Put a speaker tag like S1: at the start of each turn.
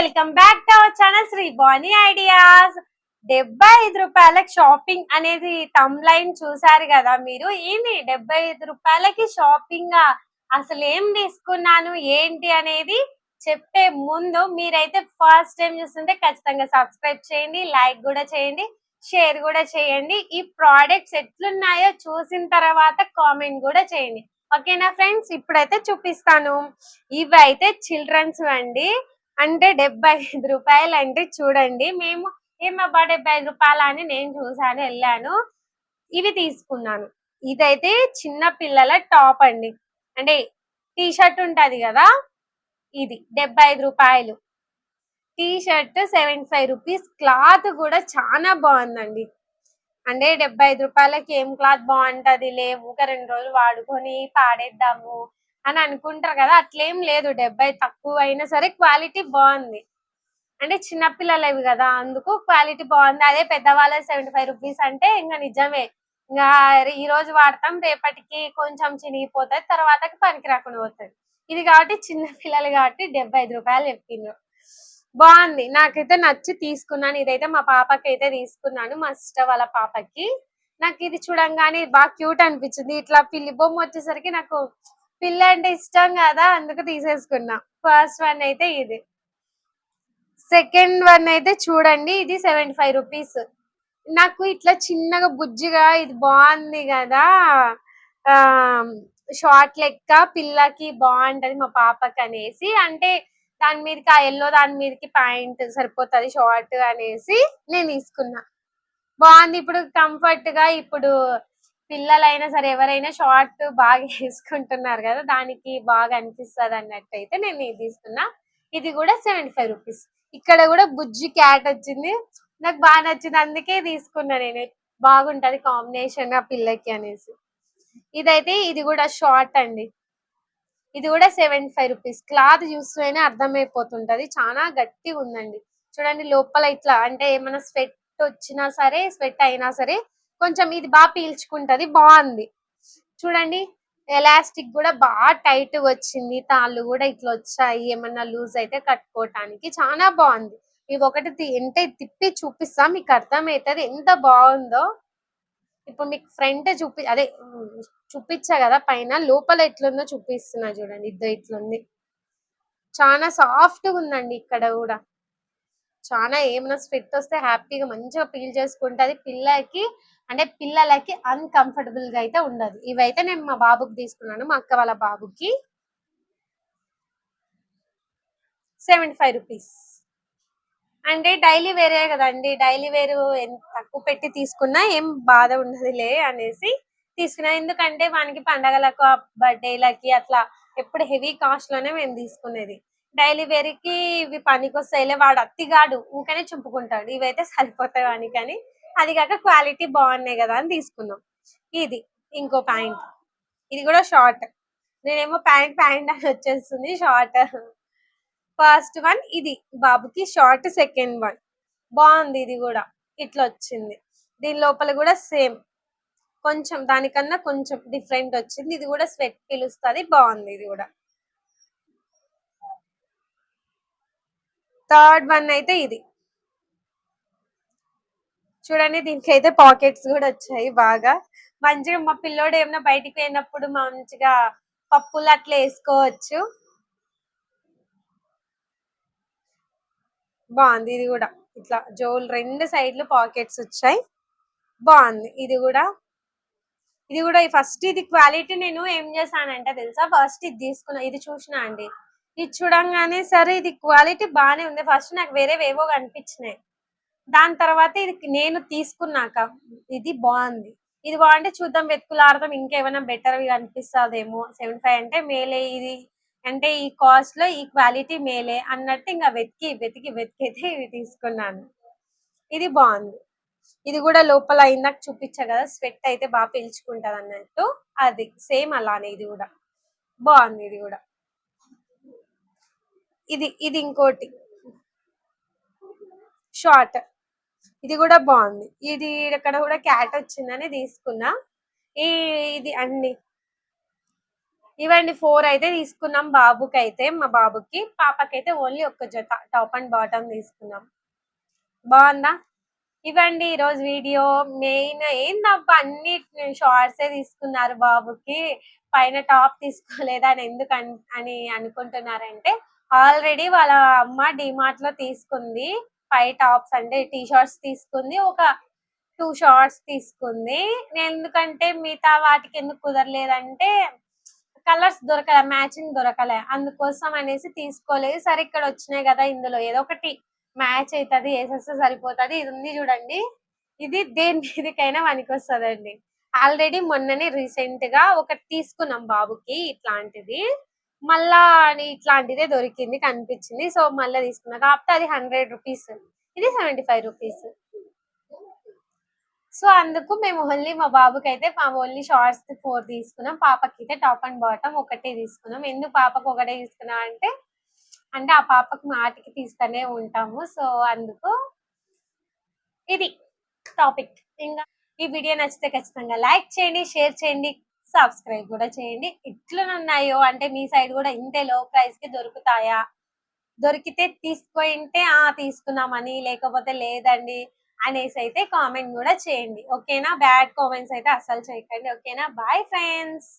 S1: Welcome back to our channel Sri Bani ideas. డెబ్బై ఐదు రూపాయలకి షాపింగ్ అనేది తమ్ లైన్ చూసారు కదా మీరు. ఏంది డెబ్బై ఐదు రూపాయలకి షాపింగ్ అసలు ఏం తీసుకున్నాను? ఏంటి అనేది చెప్పే ముందు మీరైతే ఫస్ట్ టైం చూస్తుంటే ఖచ్చితంగా సబ్స్క్రైబ్ చేయండి లైక్ కూడా చేయండి షేర్ కూడా చేయండి. ఈ ప్రోడక్ట్స్ ఎట్లున్నాయో చూసిన తర్వాత కామెంట్ కూడా చేయండి. ఓకేనా ఫ్రెండ్స్? ఇప్పుడైతే చూపిస్తాను. ఇవి అయితే చిల్డ్రన్స్ అండి అంటే డెబ్బై ఐదు రూపాయలు అంటే చూడండి. మేము ఏమబ్బా డెబ్బై ఐదు రూపాయలు అని నేను చూసాను వెళ్ళాను. ఇవి తీసుకున్నాను. ఇదైతే చిన్న పిల్లల టాప్ అండి. అంటే టీ షర్ట్ ఉంటది కదా? ఇది డెబ్బై ఐదు రూపాయలు. T shirt seventy five rupees. Cloth కూడా చాలా బాగుందండి. అంటే డెబ్బై ఐదు రూపాయలకి ఏం క్లాత్ బాగుంటది? లేవు. ఒక రెండు రోజులు వాడుకొని పాడేద్దాము. అని అనుకుంటారు కదా అట్లేం లేదు. డెబ్బై తక్కువ అయినా సరే క్వాలిటీ బాగుంది. అంటే చిన్నపిల్లలవి కదా అందుకు క్వాలిటీ బాగుంది. అదే పెద్దవాళ్ళ సెవెంటీ ఫైవ్ రూపీస్ అంటే ఇంకా నిజమే. ఇంకా ఈ రోజు వాడతాం రేపటికి కొంచెం చినిగిపోతుంది తర్వాతకి పనికి రాకుండా పోతుంది. ఇది కాబట్టి చిన్న పిల్లలు కాబట్టి డెబ్బై ఐదు రూపాయలు చెప్పిండ్రు. బాగుంది. నాకైతే నచ్చి తీసుకున్నాను. ఇదైతే మా పాపకి అయితే తీసుకున్నాను. మా సిస్టర్ వాళ్ళ పాపకి. నాకు ఇది చూడంగానే బాగా క్యూట్ అనిపించింది. ఇట్లా పిల్లి బొమ్మ వచ్చేసరికి నాకు పిల్ల అంటే ఇష్టం కదా అందుకు తీసేసుకున్నా. ఫస్ట్ వన్ అయితే ఇది. సెకండ్ వన్ అయితే చూడండి ఇది సెవెంటీ ఫైవ్ రూపీస్ నాకు ఇట్లా చిన్నగా బుజ్జిగా ఇది బాగుంది కదా. ఆ షార్ట్ లెక్క పిల్లకి బాగుంటది మా పాపకి అనేసి అంటే దాని మీదకి ఆ ఎల్లో దాని మీదకి ప్యాంట్ సరిపోతుంది షార్ట్ అనేసి నేను తీసుకున్నా. బాగుంది ఇప్పుడు కంఫర్ట్గా ఇప్పుడు పిల్లలైనా సరే ఎవరైనా షార్ట్ బాగా వేసుకుంటున్నారు కదా దానికి బాగా అనిపిస్తుంది అన్నట్టు అయితే నేను ఇది తీసుకున్నా. ఇది కూడా సెవెంటీ ఫైవ్ రూపీస్ ఇక్కడ కూడా బుజ్జి క్యాట్ వచ్చింది. నాకు బాగా నచ్చింది. అందుకే తీసుకున్నా నేను. బాగుంటది కాంబినేషన్ ఆ పిల్లకి అనేసి. ఇదైతే ఇది కూడా షార్ట్ అండి. ఇది కూడా సెవెంటీ ఫైవ్ రూపీస్ క్లాత్ చూస్తేనే అర్థమైపోతుంటది. చాలా గట్టిగా ఉందండి. చూడండి లోపల ఇట్లా అంటే ఏమైనా స్వెట్ వచ్చినా సరే స్వెట్ అయినా సరే కొంచెం ఇది బాగా పీల్చుకుంటది బాగుంది. చూడండి ఎలాస్టిక్ కూడా బాగా టైట్ వచ్చింది తాళ్ళు కూడా ఇట్లా వచ్చాయి ఏమన్నా లూజ్ అయితే కట్టుకోవటానికి చాలా బాగుంది. ఇవి ఒకటి తి- అంటే తిప్పి చూపిస్తా మీకు అర్థమవుతుంది ఎంత బాగుందో. ఇప్పుడు మీకు ఫ్రంట్ చూపి అదే చూపించా కదా పైన లోపల ఎట్లుందో చూపిస్తున్నా చూడండి ఇద్దరు ఇట్లుంది. చాలా సాఫ్ట్గా ఉందండి ఇక్కడ కూడా. చాలా ఏమైనా స్వెట్ వస్తే హ్యాపీగా మంచిగా పీల్ చేసుకుంటది. పిల్లకి అంటే పిల్లలకి అన్కంఫర్టబుల్గా అయితే ఉండదు. ఇవైతే నేను మా బాబుకి తీసుకున్నాను. మా అక్క వాళ్ళ బాబుకి సెవెంటీ ఫైవ్ రూపీస్ అంటే డైలీ వేరే కదండి. డైలీ వేరు ఎంత తక్కువ పెట్టి తీసుకున్నా ఏం బాధ ఉండదులే అనేసి తీసుకున్నా. ఎందుకంటే వానికి పండగలకు బర్త్డేలకి అట్లా ఎప్పుడు హెవీ కాస్ట్లోనే మేము తీసుకునేది. డైలీ వేర్కి ఇవి పనికి వస్తాయిలే వాడు అత్తిగాడు ఇంకనే చుంపుకుంటాడు. ఇవైతే సరిపోతాయి అని కానీ అది కాక క్వాలిటీ బాగున్నాయి కదా అని తీసుకున్నాం ఇది ఇంకో ప్యాంట్. ఇది కూడా షార్ట్. నేనేమో ప్యాంట్ ప్యాంట్ అని వచ్చేస్తుంది షార్ట్. ఫస్ట్ వన్ ఇది బాబుకి షార్ట్ సెకండ్ వన్. బాగుంది ఇది కూడా. ఇట్లా వచ్చింది. దీని లోపల కూడా సేమ్. కొంచెం దానికన్నా కొంచెం డిఫరెంట్ వచ్చింది. ఇది కూడా స్వెట్ పిలుస్తుంది బాగుంది ఇది కూడా. థర్డ్ వన్ అయితే ఇది. చూడండి దీనికి అయితే పాకెట్స్ కూడా వచ్చాయి బాగా. మంచిగా మా పిల్లోడు ఏమైనా బయటికి పోయినప్పుడు మంచిగా పప్పులు అట్లా వేసుకోవచ్చు. బాగుంది ఇది కూడా. ఇట్లా జోల్ రెండు సైడ్లు పాకెట్స్ వచ్చాయి. బాగుంది ఇది కూడా. ఇది కూడా ఫస్ట్ ఇది క్వాలిటీ నేను ఏం చేశానంటే తెలుసా? ఫస్ట్ ఇది తీసుకున్నా ఇది చూసిన అండి. ఇది చూడంగానే సరే ఇది క్వాలిటీ బాగానే ఉంది. ఫస్ట్ నాకు వేరేవేవో కనిపించినాయి. దాని తర్వాత ఇది నేను తీసుకున్నాక ఇది బాగుంది. ఇది బాగుంటే చూద్దాం వెతుకులాడదాం ఇంకేమైనా బెటర్ కనిపిస్తుందేమో. సెవెంటీ ఫైవ్ అంటే మేలే ఇది. అంటే ఈ కాస్ట్లో ఈ క్వాలిటీ మేలే అన్నట్టు ఇంకా వెతికి వెతికి వెతికైతే ఇది ఇవి తీసుకున్నాను. ఇది బాగుంది. ఇది కూడా లోపల ఇందాక చూపించా కదా స్వెట్ అయితే బాగా పీల్చుకుంటది అన్నట్టు అది సేమ్ అలానే ఇది కూడా. బాగుంది ఇది కూడా. ఇది ఇది ఇంకోటి. షార్ట్ ఇది కూడా బాగుంది. ఇది ఇక్కడ కూడా క్యాట్ వచ్చిందని తీసుకున్నా. ఈ ఇది అన్ని. ఇవండి ఫోర్ అయితే తీసుకున్నాం బాబుకి అయితే మా బాబుకి. పాపకైతే ఓన్లీ ఒక్క జత టాప్ అండ్ బాటమ్ తీసుకున్నాం. బాగుందా? ఇవ్వండి ఈరోజు వీడియో. మెయిన్ ఏందబ్బా అన్ని షార్ట్సే తీసుకున్నారు బాబుకి. పైన టాప్ తీసుకోలేదా అని ఎందుకు అని అనుకుంటున్నారంటే ఆల్రెడీ వాళ్ళ అమ్మ డిమార్ట్లో తీసుకుంది. ఫైవ్ టాప్స్ అంటే టీ షర్ట్స్ తీసుకుంది. ఒక టూ షార్ట్స్ తీసుకుంది. నేను ఎందుకంటే మిగతా వాటికి ఎందుకు కుదరలేదంటే కలర్స్ దొరకలే మ్యాచింగ్ దొరకలే. అందుకోసం అనేసి తీసుకోలేదు. సరే ఇక్కడ వచ్చినాయి కదా ఇందులో. ఏదో ఒకటి మ్యాచ్ అవుతుంది వేసేస్తే సరిపోతుంది. ఇది ఉంది చూడండి. ఇది దేని మీదకైనా పనికి వస్తుందండి ఆల్రెడీ మొన్ననే రీసెంట్గా ఒకటి తీసుకున్నాం బాబుకి ఇట్లాంటిది. మళ్ళా అని ఇట్లాంటిదే దొరికింది కనిపించింది. సో మళ్ళీ తీసుకున్నా. కాకపోతే అది హండ్రెడ్ రూపీస్ ఇది సెవెంటీ ఫైవ్ రూపీస్ సో అందుకు మేము ఓన్లీ మా బాబుకి అయితే ఓన్లీ షార్ట్స్ ఫోర్ తీసుకున్నాం. పాపకి అయితే టాప్ అండ్ బాటమ్ ఒకటే తీసుకున్నాం. ఎందుకు పాపకు ఒకటే తీసుకున్నా అంటే అంటే ఆ పాపకు మాటికి తీస్తూనే ఉంటాము. సో అందుకు ఇది టాపిక్ ఇంకా ఈ వీడియో నచ్చితే ఖచ్చితంగా లైక్ చేయండి షేర్ చేయండి. సబ్స్క్రైబ్ కూడా చేయండి. ఎట్లనున్నాయో అంటే మీ సైడ్ కూడా ఇంతే లో ప్రైస్కి దొరుకుతాయా? దొరికితే తీసుకుంటే ఆ తీసుకున్నామని లేకపోతే లేదండి అనేసి అయితే కామెంట్ కూడా చేయండి. ఓకేనా? బ్యాడ్ కామెంట్స్ అయితే అస్సలు చేయకండి. ఓకేనా? Bye friends